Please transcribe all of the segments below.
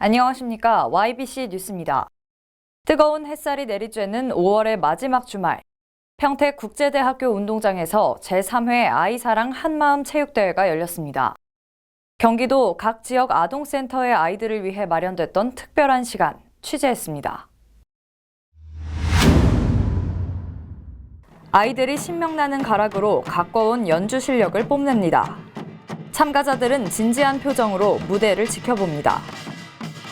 안녕하십니까. YBC 뉴스입니다. 뜨거운 햇살이 내리쬐는 5월의 마지막 주말. 평택 국제대학교 운동장에서 제3회 아이사랑 한마음 체육대회가 열렸습니다. 경기도 각 지역 아동센터의 아이들을 위해 마련됐던 특별한 시간 취재했습니다. 아이들이 신명나는 가락으로 가꿔온 연주 실력을 뽐냅니다. 참가자들은 진지한 표정으로 무대를 지켜봅니다.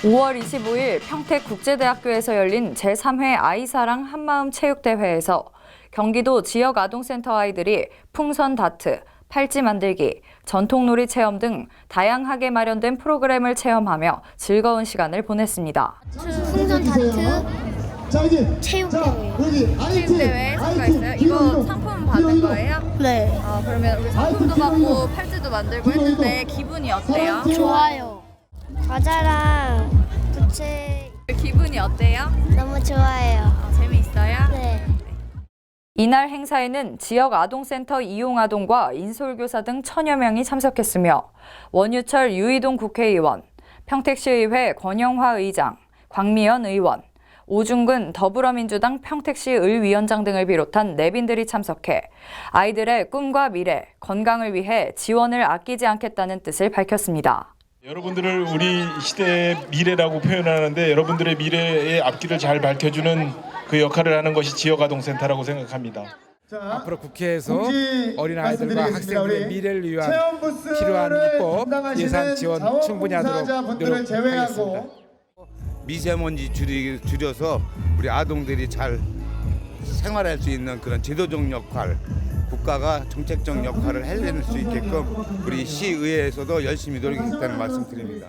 5월 25일 평택국제대학교에서 열린 제3회 아이사랑 한마음 체육대회에서 경기도 지역 아동센터 아이들이 풍선 다트, 팔찌 만들기, 전통놀이 체험 등 다양하게 마련된 프로그램을 체험하며 즐거운 시간을 보냈습니다. 풍선 다트 체육대회. 체육대회 참가했어요? 이거 상품 받은 거예요? 네 아, 그러면 우리 상품도 받고 팔찌도 만들고 했는데 기분이 어때요? 좋아요 과자랑 부채 기분이 어때요? 너무 좋아해요 아, 재미있어요? 네 이날 행사에는 지역 아동센터 이용아동과 인솔교사 등 천여 명이 참석했으며 원유철 유이동 국회의원, 평택시의회 권영화 의장, 광미연 의원, 오중근 더불어민주당 평택시 의위원장 등을 비롯한 내빈들이 참석해 아이들의 꿈과 미래, 건강을 위해 지원을 아끼지 않겠다는 뜻을 밝혔습니다. 여러분들을 우리 시대의 미래라고 표현하는데 여러분들의 미래의 앞길을 잘 밝혀주는 그 역할을 하는 것이 지역아동센터라고 생각합니다. 자, 앞으로 국회에서 어린 아이들과. 학생들의 미래를 위한 필요한 입법 예산 지원 충분히 하도록 노력하겠습니다. 미세먼지 줄이, 줄여서 우리 아동들이 잘 생활할 수 있는 그런 제도적 역할, 국가가 정책적 역할을 해낼 수 있게끔 우리 시의회에서도 열심히 노력하겠다는 말씀드립니다.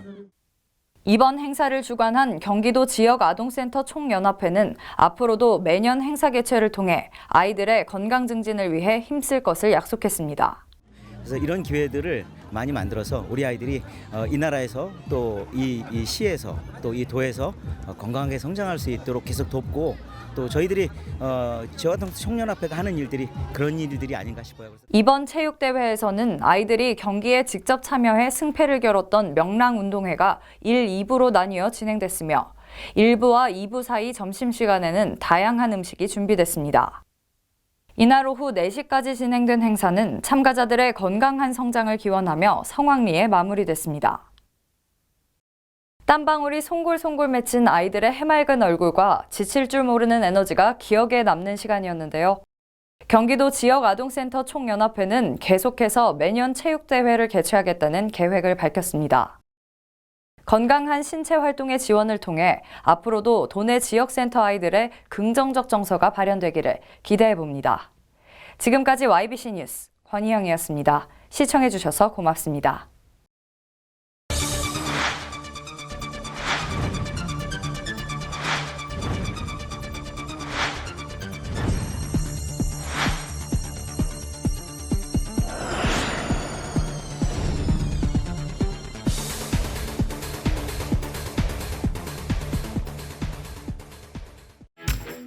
이번 행사를 주관한 경기도 지역 아동센터 총연합회는 앞으로도 매년 행사 개최를 통해 아이들의 건강 증진을 위해 힘쓸 것을 약속했습니다. 그래서 이런 기회들을 많이 만들어서 우리 아이들이 어, 이 나라에서 또 이 시에서 또 이 도에서 어, 건강하게 성장할 수 있도록 계속 돕고 또 저희들이 어, 지역아동 청년협회가 하는 일들이 그런 일들이 아닌가 싶어요. 이번 체육대회에서는 아이들이 경기에 직접 참여해 승패를 겨뤘던 명랑운동회가 1, 2부로 나뉘어 진행됐으며 1부와 2부 사이 점심시간에는 다양한 음식이 준비됐습니다. 이날 오후 4시까지 진행된 행사는 참가자들의 건강한 성장을 기원하며 성황리에 마무리됐습니다. 땀방울이 송골송골 맺힌 아이들의 해맑은 얼굴과 지칠 줄 모르는 에너지가 기억에 남는 시간이었는데요. 경기도 지역 아동센터 총연합회는 계속해서 매년 체육대회를 개최하겠다는 계획을 밝혔습니다. 건강한 신체 활동의 지원을 통해 앞으로도 도내 지역센터 아이들의 긍정적 정서가 발현되기를 기대해 봅니다. 지금까지 YBC 뉴스 권희영이었습니다. 시청해 주셔서 고맙습니다.